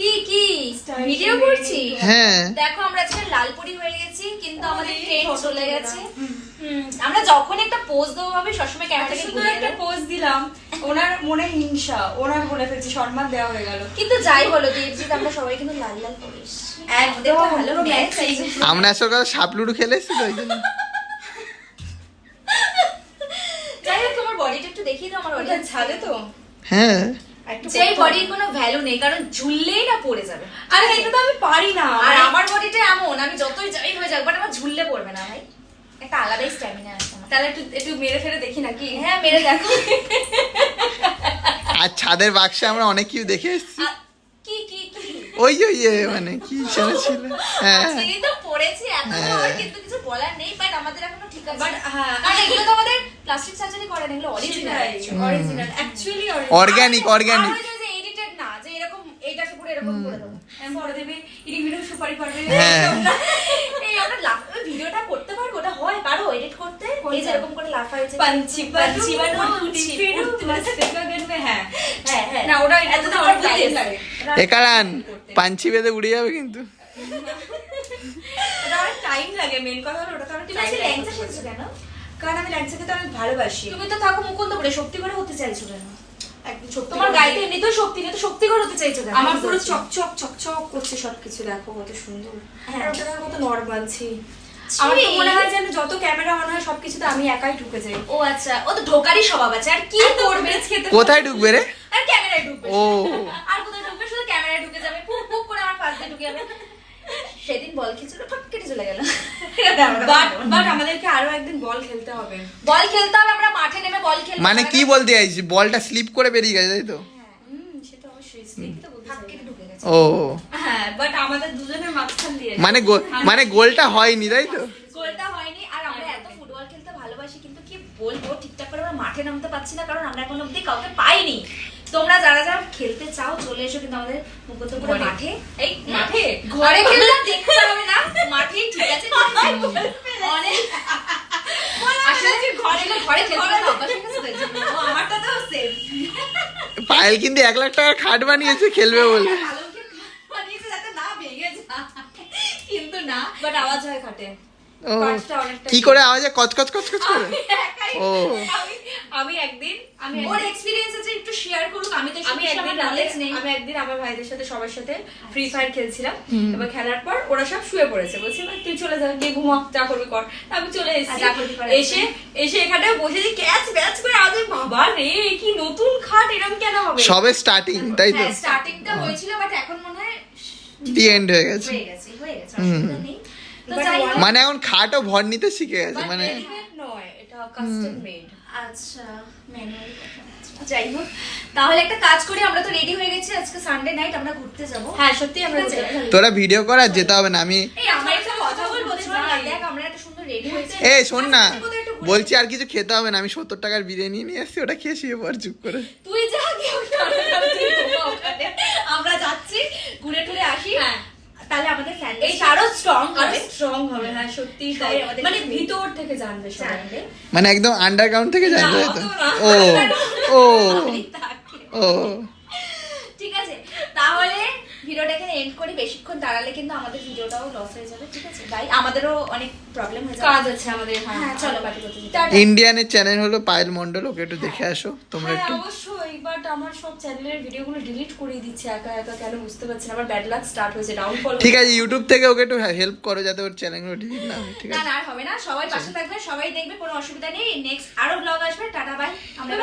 কি কি? ভিডিও করছি হ্যাঁ। দেখো আমরা আজকে লালপুরি হয়ে গেছি কিন্তু আমাদের ট্রেন চলে গেছে। আমরা যখন একটা পোজ দেবো ভাবে সবসময় সুন্দর ঘুরিয়ে একটা পোজ দিলাম ওনার মনে হিংসা ওনার বলে ফেলছি সম্মান দেওয়া হয়ে গেল। কিন্তু যাই বলো দেবজিৎ আমরা সবাই কিন্তু লাল লাল করে এসেছি। আমাদের তো ভালো আমরা আসলে কথা সাপ লুডু খেলে তো ওই জন্য। যাই হোক তোমার বডিটা একটু দেখিয়ে দাও আমার ওটা ছাদে তো। হ্যাঁ। যেই বডির কোনো ভ্যালু নেই কারণ ঝুললেই না পড়ে যাবে। আরে এটা তো আমি পারি না। আর আমার বডিটা এমন আমি যতই যাই হয়ে যাক বাট আমার ঝুললে পড়বে না ভাই। একটা আলাদাই স্ট্যামিনা আছে তাহলে একটু একটু মেরে ফেরে দেখি নাকি হ্যাঁ মেরে দেখো। আর ছাদের বাক্সে আমরা অনেক কিছু দেখে এসেছি। কি কি কি? ওই যে ইয়ে মানে কি ছিল। হ্যাঁ। করেছি এত হ্যাঁ। কিন্তু কিছু বলার নেই বাট আমাদের এখনও ঠিক আছে। বাট হ্যাঁ এগুলো তো আমাদের প্লাস্টিক সার্জারি করে না এগুলো original original actually organic organic edited না যে এরকম এইটাকে পুরো এরকম করে হ্যাঁ। আমরা লাফ ভিডিওটা করতে পারব ওটা হয় হ্যাঁ না ওটা এটা পাঞ্চি বেঁধে উড়ে যাবে কিন্তু। ওটা অনেক টাইম লাগে মেন কথা হলো ওটা তো অনেক টাইম ল্যাংচা সেজেছো কেন? কারণ আমি ল্যাংচাকে তো অনেক ভালোবাসি। তুমি তো থাকো মুকুন্দ শক্তি করে হতে চাইছো কেন? তোমার করে গায়ে তো শক্তি নেই তো শক্তি করে হতে চাইছো কেন? আমার পুরো। চকচক চকচক করছে সবকিছু দেখো কত সুন্দর। হ্যাঁ। আর ওটা দেখো কত নর্মাল। আমার তো মনে হয় যেন যত ক্যামেরা অন হয় সবকিছুতে আমি একাই ঢুকে যাই। ও আচ্ছা ও তো ঢোকারই স্বভাব আছে আর কি করবে? খেতে কোথায় ঢুকবে রে? আর ক্যামেরায় ঢুকবে। ও। আর কোথায় ঢুকবে শুধু ক্যামেরায় ঢুকে যাবে পুক পুক করে আমার পাশ দিয়ে ঢুকে যাবে সেদিন বল খেয়েছিল ঠক কেটে চলে গেল। বাট আমাদেরকে আরও একদিন বল খেলতে হবে। বল খেলতে হবে আমরা মাঠে নেমে বল খেলব। মানে কি বলতে চাইছি বলটা স্লিপ করে বেরিয়ে গেছে তাই তো? গেছে। ও। হ্যাঁ বাট আমাদের দুজনের মাঝখান দিয়ে মানে মানে গোলটা হয়নি তাই তো? গোলটা হয়নি আর আমরা এত ফুটবল খেলতে ভালোবাসি কিন্তু কি বলব ঠিকঠাক করে আমরা মাঠে নামতে পারছি না কারণ আমরা এখন অব্দি কাউকে পাইনি। তোমরা যারা যারা খেলতে চাও চলে এসো কিন্তু আমাদের মুকুন্দপুরে। মাঠে। এই মাঠে? ঘরে খেলতে দেখতে হবে না। মাঠেই ঠিক আছে অনেক পায়েল কিন্তু এক লাখ টাকার খাট বানিয়েছে খেলবে বলে। কিন্তু না বাট আওয়াজ হয় খাটে। কি করে আওয়াজে কচকচ কচকচ করে? ও। আমি একদিন আমি ওর এক্সপিরিয়েন্স আছে একটু শেয়ার করুক। আমি তো আমি একদিন নলেজ নেই। আমি একদিন আমার ভাইদের সাথে সবার সাথে ফ্রি ফায়ার খেলছিলাম। এবার খেলার পর ওরা সব শুয়ে পড়েছে। বলছি তুই চলে যা গিয়ে ঘুমা যা করবি কর। আমি চলে এসেছি। এসে এসে এখানে বসে যে ক্যাচ ব্যাচ করে আজ বাবা রে কি নতুন খাট এরকম কেন হবে? সবে স্টার্টিং তাই তো? হ্যাঁ স্টার্টিংটা হয়েছিল বাট এখন মনে হয় দি এন্ড হয়ে গেছে। হয়ে গেছে হয়ে গেছে মানে এখন খাটও ভর নিতে শিখে গেছে মানে কাস্টম মেড আচ্ছা ম্যানুয়ালি যাই হোক তাহলে একটা কাজ করি আমরা তো রেডি হয়ে গেছি আজকে সানডে নাইট আমরা ঘুরতে যাব। হ্যাঁ সত্যি আমরা তোরা ভিডিও কর আর যেতে হবে না আমি এই আমরা একটা কথা বলব। দেখ আমরা সুন্দর রেডি হয়েছে। শোন না ঘুরে- বলছি আর কিছু খেতে হবে না আমি সত্তর টাকার বিরিয়ানি নিয়ে আসছি ওটা খেয়ে শুয়ে পর চুপ করে। তুই যা। আমরা যাচ্ছি ঘুরে টুরে আসি। হ্যাঁ। তাহলে আমাদের ফ্যান এই আরও স্ট্রং হবে। স্ট্রং হবে হ্যাঁ সত্যি তাই। মানে ভিতর থেকে জানবে জানবে। মানে একদম আন্ডারগ্রাউন্ড থেকে জানবে তো? ও ও। ও। ঠিক আছে তাহলে ভিডিওটা এখানে এন্ড করি। বেশিক্ষণ দাঁড়ালে কিন্তু আমাদের ভিডিওটাও লস হয়ে যাবে ঠিক আছে? ভাই আমাদেরও অনেক প্রবলেম হয়ে যাবে। কাজ আছে আমাদের হ্যাঁ। চলো বাকি করতে ইন্ডিয়ানের চ্যানেল হলো পায়েল মন্ডল ওকে একটু দেখে আসো তোমরা হ্যাঁ একটু। অবশ্যই বাট আমার সব চ্যানেলের ভিডিওগুলো ডিলিট করে দিচ্ছে একা একা কেন বুঝতে পারছি না। আমার ব্যাড লাক স্টার্ট হয়েছে ডাউনফল ঠিক আছে ইউটিউব থেকে ওকে একটু হেল্প করো যাতে ওর চ্যানেলগুলো ডিলিট না হয় ঠিক আছে না আর হবে না সবাই পাশে থাকবে সবাই দেখবে কোনো অসুবিধা নেই। নেক্সট আরও ব্লগ আসবে টাটা বাই আমরা